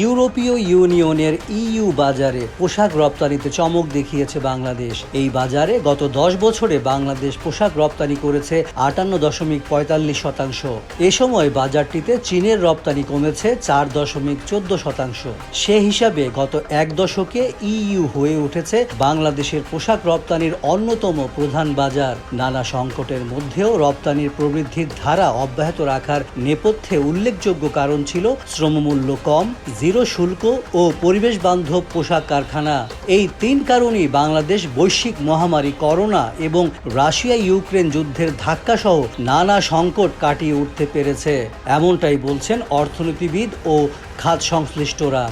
ইউরোপীয় ইউনিয়নের ইইউ বাজারে পোশাক রপ্তানিতে চমক দেখিয়েছে বাংলাদেশ। এই বাজারে গত দশ বছরে বাংলাদেশ পোশাক রপ্তানি করেছে আটান্ন দশমিক পঁয়তাল্লিশ শতাংশ। এ সময় বাজারটিতে চীনের রপ্তানি কমেছে চার দশমিক চোদ্দ শতাংশ। সে হিসাবে গত এক দশকে ইইউ হয়ে উঠেছে বাংলাদেশের পোশাক রপ্তানির অন্যতম প্রধান বাজার। নানা সংকটের মধ্যেও রপ্তানির প্রবৃদ্ধির ধারা অব্যাহত রাখার নেপথ্যে উল্লেখযোগ্য কারণ ছিল শ্রমমূল্য কম জিরো শুল্ক ও পরিবেশ বান্ধব পোশাক কারখানা। এই তিন কারণেই বাংলাদেশ বৈশ্বিক মহামারী, করোনা এবং রাশিয়া ইউক্রেন যুদ্ধের ধাক্কা সহ নানা সংকট কাটিয়ে উঠতে পেরেছে, এমনটাই বলছেন অর্থনীতিবিদ ও খাত সংশ্লিষ্টরা।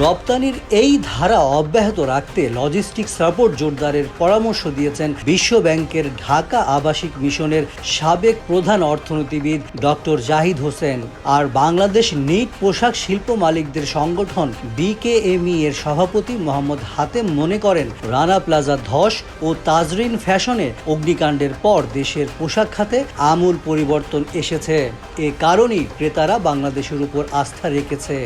রপ্তানির এই ধারা অব্যাহত রাখতে লজিস্টিক সাপোর্ট জোরদারের পরামর্শ দিয়েছেন বিশ্ব ব্যাংকের ঢাকা আবাসিক মিশনের সাবেক প্রধান অর্থনীতিবিদ ডক্টর জাহিদ হোসেন। আর বাংলাদেশ নিট পোশাক শিল্প মালিকদের সংগঠন বিকেএমই এর সভাপতি মোহাম্মদ হাতেম মনে করেন, রানা প্লাজা ধস ও তাজরিন ফ্যাশনে অগ্নিকাণ্ডের পর দেশের পোশাক খাতে আমূল পরিবর্তন এসেছে। এ কারণেই ক্রেতারা বাংলাদেশের উপর আস্থা রেখেছে।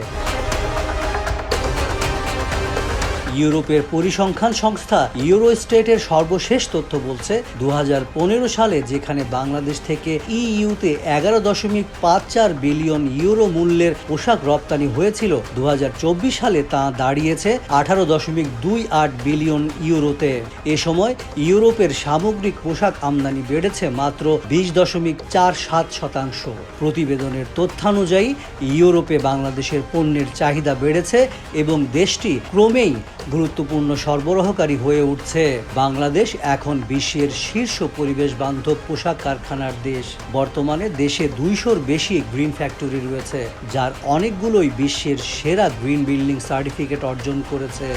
ইউরোপের পরিসংখ্যান সংস্থা ইউরোস্টেটের সর্বশেষ তথ্য বলছে দু হাজার পনেরো সালে যেখানে বাংলাদেশ থেকে ইইউতে এগারো দশমিক পাঁচ চার বিলিয়ন ইউরো মূল্যের পোশাক রপ্তানি হয়েছিল দু হাজার চব্বিশ সালে তা দাঁড়িয়েছে আঠারো দশমিক দুই আট বিলিয়ন ইউরোতে। এ সময় ইউরোপের সামগ্রিক পোশাক আমদানি বেড়েছে মাত্র বিশ দশমিক চার সাত শতাংশ। প্রতিবেদনের তথ্যানুযায়ী, ইউরোপে বাংলাদেশের পণ্যের চাহিদা বেড়েছে এবং দেশটি ক্রমেই গুরুত্বপূর্ণ সরবরাহকারী হয়ে উঠছে বাংলাদেশ, এখন বিশ্বের শীর্ষ পরিবেশ বান্ধব পোশাক কারখানার দেশ। বর্তমানে দেশে দুইশোর বেশি গ্রিন ফ্যাক্টরি রয়েছে, যার অনেকগুলোই বিশ্বের সেরা গ্রিন বিল্ডিং সার্টিফিকেট অর্জন করেছে।